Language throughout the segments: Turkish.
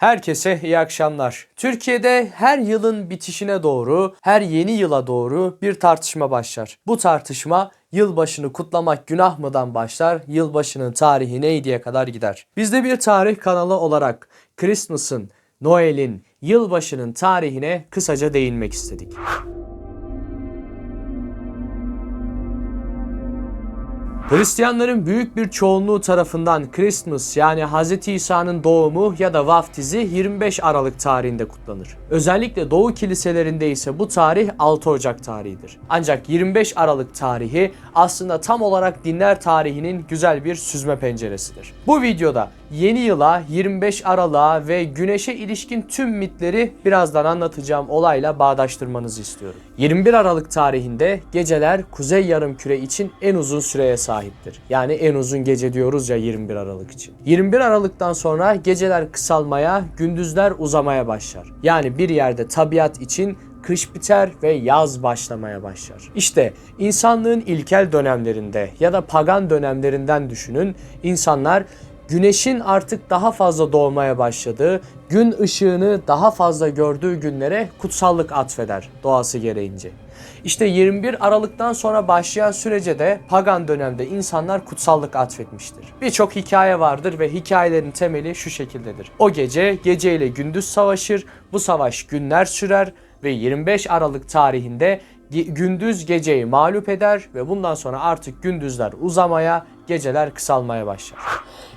Herkese iyi akşamlar. Türkiye'de her yılın bitişine doğru, her yeni yıla doğru bir tartışma başlar. Bu tartışma yılbaşını kutlamak günah mıdan başlar, yılbaşının tarihi neydiye kadar gider. Biz de bir tarih kanalı olarak Christmas'ın, Noel'in, yılbaşının tarihine kısaca değinmek istedik. Hristiyanların büyük bir çoğunluğu tarafından Christmas yani Hz. İsa'nın doğumu ya da vaftizi 25 Aralık tarihinde kutlanır. Özellikle Doğu kiliselerinde ise bu tarih 6 Ocak tarihidir. Ancak 25 Aralık tarihi aslında tam olarak dinler tarihinin güzel bir süzme penceresidir. Bu videoda yeni yıla, 25 Aralık'a ve güneşe ilişkin tüm mitleri birazdan anlatacağım olayla bağdaştırmanızı istiyorum. 21 Aralık tarihinde geceler Kuzey Yarımküre için en uzun süreye sahiptir. Yani en uzun gece diyoruz ya 21 Aralık için. 21 Aralık'tan sonra geceler kısalmaya, gündüzler uzamaya başlar. Yani bir yerde tabiat için kış biter ve yaz başlamaya başlar. İşte insanlığın ilkel dönemlerinde ya da pagan dönemlerinden düşünün. İnsanlar güneşin artık daha fazla doğmaya başladığı, gün ışığını daha fazla gördüğü günlere kutsallık atfeder doğası gereğince. İşte 21 Aralık'tan sonra başlayan sürece de pagan dönemde insanlar kutsallık atfetmiştir. Birçok hikaye vardır ve hikayelerin temeli şu şekildedir. O gece geceyle gündüz savaşır, bu savaş günler sürer ve 25 Aralık tarihinde gündüz geceyi mağlup eder ve bundan sonra artık gündüzler uzamaya, geceler kısalmaya başlar.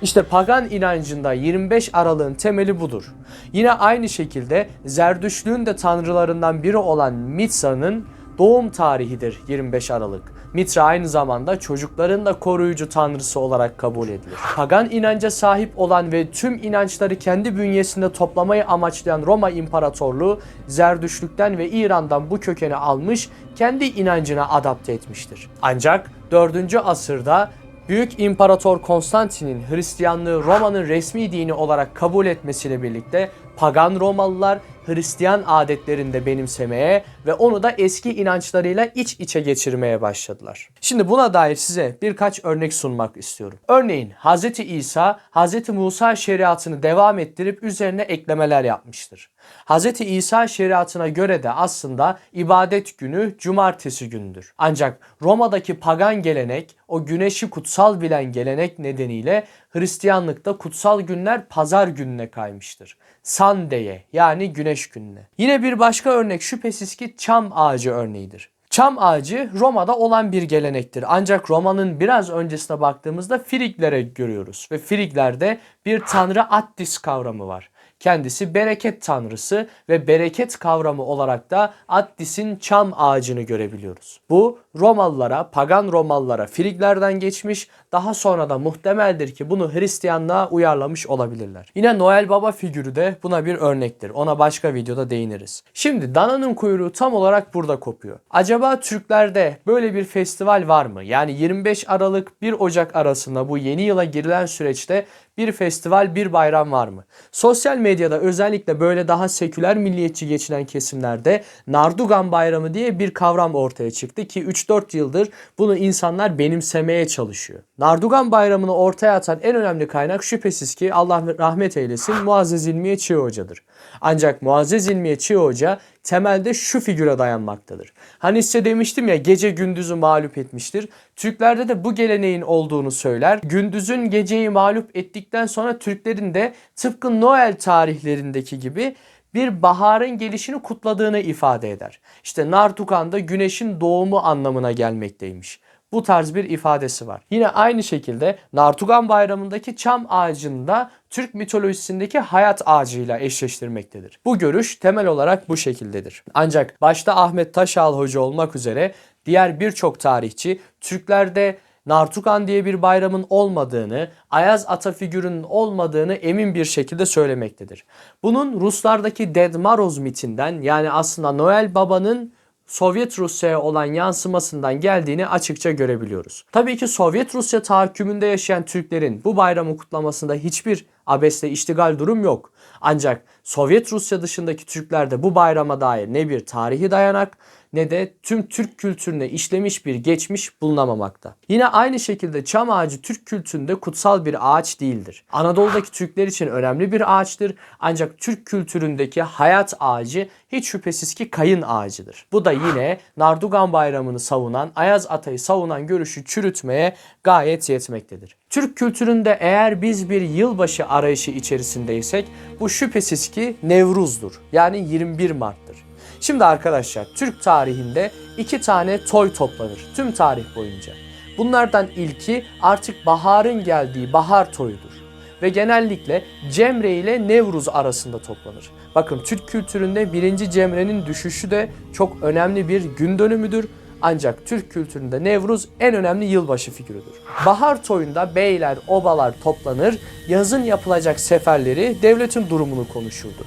İşte pagan inancında 25 Aralık'ın temeli budur. Yine aynı şekilde Zerdüştlüğün de tanrılarından biri olan Mitsa'nın doğum tarihidir 25 Aralık. Mitra aynı zamanda çocukların da koruyucu tanrısı olarak kabul edilir. Pagan inanca sahip olan ve tüm inançları kendi bünyesinde toplamayı amaçlayan Roma İmparatorluğu Zerdüştlükten ve İran'dan bu kökeni almış, kendi inancına adapte etmiştir. Ancak 4. asırda Büyük İmparator Konstantin'in Hristiyanlığı Roma'nın resmi dini olarak kabul etmesiyle birlikte pagan Romalılar Hristiyan adetlerinde benimsemeye ve onu da eski inançlarıyla iç içe geçirmeye başladılar. Şimdi buna dair size birkaç örnek sunmak istiyorum. Örneğin Hz. İsa, Hz. Musa şeriatını devam ettirip üzerine eklemeler yapmıştır. Hz. İsa şeriatına göre de aslında ibadet günü cumartesi gündür. Ancak Roma'daki pagan gelenek, o güneşi kutsal bilen gelenek nedeniyle Hristiyanlıkta kutsal günler pazar gününe kaymıştır. Sunday'e yani güneş gününe. Yine bir başka örnek şüphesiz ki çam ağacı örneğidir. Çam ağacı Roma'da olan bir gelenektir. Ancak Roma'nın biraz öncesine baktığımızda Friglere görüyoruz. Ve Friglerde bir tanrı Attis kavramı var. Kendisi bereket tanrısı ve bereket kavramı olarak da Attis'in çam ağacını görebiliyoruz. Bu Romalılara, pagan Romalılara Friglerden geçmiş, daha sonra da muhtemeldir ki bunu Hristiyanlığa uyarlamış olabilirler. Yine Noel Baba figürü de buna bir örnektir. Ona başka videoda değiniriz. Şimdi dananın kuyruğu tam olarak burada kopuyor. Acaba Türklerde böyle bir festival var mı? Yani 25 Aralık 1 Ocak arasında bu yeni yıla girilen süreçte bir festival, bir bayram var mı? Sosyal medyada özellikle böyle daha seküler milliyetçi geçinen kesimlerde Nardugan Bayramı diye bir kavram ortaya çıktı ki 3-4 yıldır bunu insanlar benimsemeye çalışıyor. Nardugan Bayramı'nı ortaya atan en önemli kaynak şüphesiz ki Allah rahmet eylesin Muazzez İlmiye Çığ Hoca'dır. Ancak Muazzez İlmiye Çığ Hoca temelde şu figüre dayanmaktadır. Hani size demiştim ya gece gündüzü mağlup etmiştir. Türklerde de bu geleneğin olduğunu söyler. Gündüzün geceyi mağlup ettikten sonra Türklerin de tıpkı Noel tarihlerindeki gibi bir baharın gelişini kutladığını ifade eder. İşte Nartukan da güneşin doğumu anlamına gelmekteymiş. Bu tarz bir ifadesi var. Yine aynı şekilde Nartugan Bayramı'ndaki çam ağacını da Türk mitolojisindeki hayat ağacıyla eşleştirmektedir. Bu görüş temel olarak bu şekildedir. Ancak başta Ahmet Taşal Hoca olmak üzere diğer birçok tarihçi Türklerde Nartukan diye bir bayramın olmadığını, Ayaz Ata figürünün olmadığını emin bir şekilde söylemektedir. Bunun Ruslardaki Ded Moroz mitinden yani aslında Noel Baba'nın Sovyet Rusya'ya olan yansımasından geldiğini açıkça görebiliyoruz. Tabii ki Sovyet Rusya tahakkümünde yaşayan Türklerin bu bayramı kutlamasında hiçbir abesle iştigal durum yok. Ancak Sovyet Rusya dışındaki Türklerde bu bayrama dair ne bir tarihi dayanak ne de tüm Türk kültürüne işlemiş bir geçmiş bulunamamakta. Yine aynı şekilde çam ağacı Türk kültüründe kutsal bir ağaç değildir. Anadolu'daki Türkler için önemli bir ağaçtır ancak Türk kültüründeki hayat ağacı hiç şüphesiz ki kayın ağacıdır. Bu da yine Nardugan bayramını savunan, Ayaz Atay'ı savunan görüşü çürütmeye gayet yetmektedir. Türk kültüründe eğer biz bir yılbaşı arayışı içerisindeysek bu şüphesiz ki Nevruz'dur. Yani 21 Mart'tır. Şimdi arkadaşlar Türk tarihinde iki tane toy toplanır tüm tarih boyunca. Bunlardan ilki artık baharın geldiği bahar toyudur ve genellikle Cemre ile Nevruz arasında toplanır. Bakın Türk kültüründe birinci Cemre'nin düşüşü de çok önemli bir gün dönümüdür. Ancak Türk kültüründe Nevruz en önemli yılbaşı figürüdür. Bahar toyunda beyler, obalar toplanır, yazın yapılacak seferleri, devletin durumunu konuşurdu.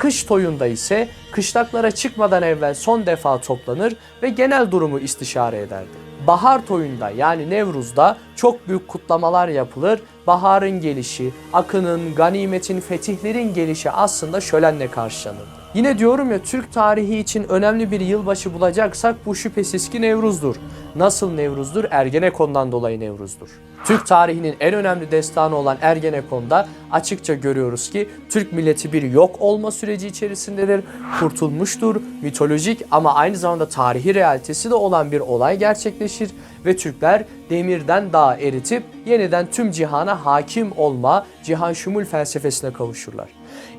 Kış toyunda ise kışlaklara çıkmadan evvel son defa toplanır ve genel durumu istişare ederdi. Bahar toyunda yani Nevruz'da çok büyük kutlamalar yapılır. Baharın gelişi, akının, ganimetin, fetihlerin gelişi aslında şölenle karşılanırdı. Yine diyorum ya Türk tarihi için önemli bir yılbaşı bulacaksak bu şüphesiz ki Nevruz'dur. Nasıl Nevruz'dur? Ergenekon'dan dolayı Nevruz'dur. Türk tarihinin en önemli destanı olan Ergenekon'da açıkça görüyoruz ki Türk milleti bir yok olma süreci içerisindedir. Kurtulmuştur, mitolojik ama aynı zamanda tarihi realitesi de olan bir olay gerçekleşir ve Türkler demirden dağı eritip yeniden tüm cihana hakim olma, cihan şumul felsefesine kavuşurlar.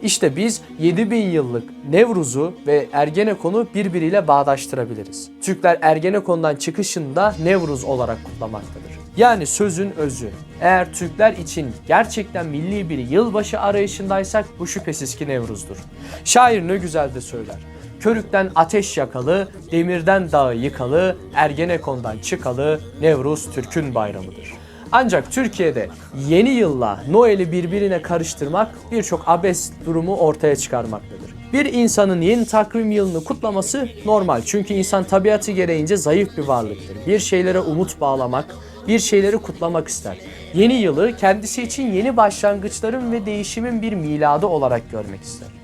İşte biz 7000 yıllık Nevruz'u ve Ergenekon'u birbiriyle bağdaştırabiliriz. Türkler Ergenekon'dan çıkışında Nevruz olarak kutlamaktadır. Yani sözün özü. Eğer Türkler için gerçekten milli bir yılbaşı arayışındaysak bu şüphesiz ki Nevruz'dur. Şair ne güzel de söyler. Körükten ateş yakalı, demirden dağı yıkalı, Ergenekon'dan çıkalı, Nevruz Türk'ün bayramıdır. Ancak Türkiye'de yeni yılla Noel'i birbirine karıştırmak birçok abes durumu ortaya çıkarmaktadır. Bir insanın yeni takvim yılını kutlaması normal. Çünkü insan tabiatı gereğince zayıf bir varlıktır. Bir şeylere umut bağlamak, bir şeyleri kutlamak ister. Yeni yılı kendisi için yeni başlangıçların ve değişimin bir miladı olarak görmek ister.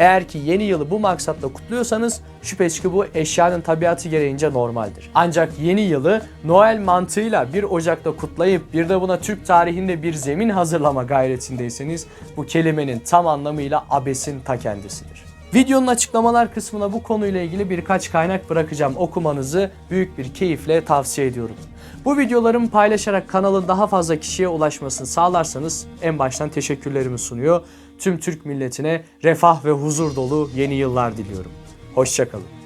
Eğer ki yeni yılı bu maksatla kutluyorsanız şüphesiz ki bu eşyanın tabiatı gereğince normaldir. Ancak yeni yılı Noel mantığıyla 1 Ocak'ta kutlayıp bir de buna Türk tarihinde bir zemin hazırlama gayretindeyseniz bu kelimenin tam anlamıyla abesin ta kendisidir. Videonun açıklamalar kısmına bu konuyla ilgili birkaç kaynak bırakacağım. Okumanızı büyük bir keyifle tavsiye ediyorum. Bu videolarımı paylaşarak kanalın daha fazla kişiye ulaşmasını sağlarsanız en baştan teşekkürlerimi sunuyor. Tüm Türk milletine refah ve huzur dolu yeni yıllar diliyorum. Hoşçakalın.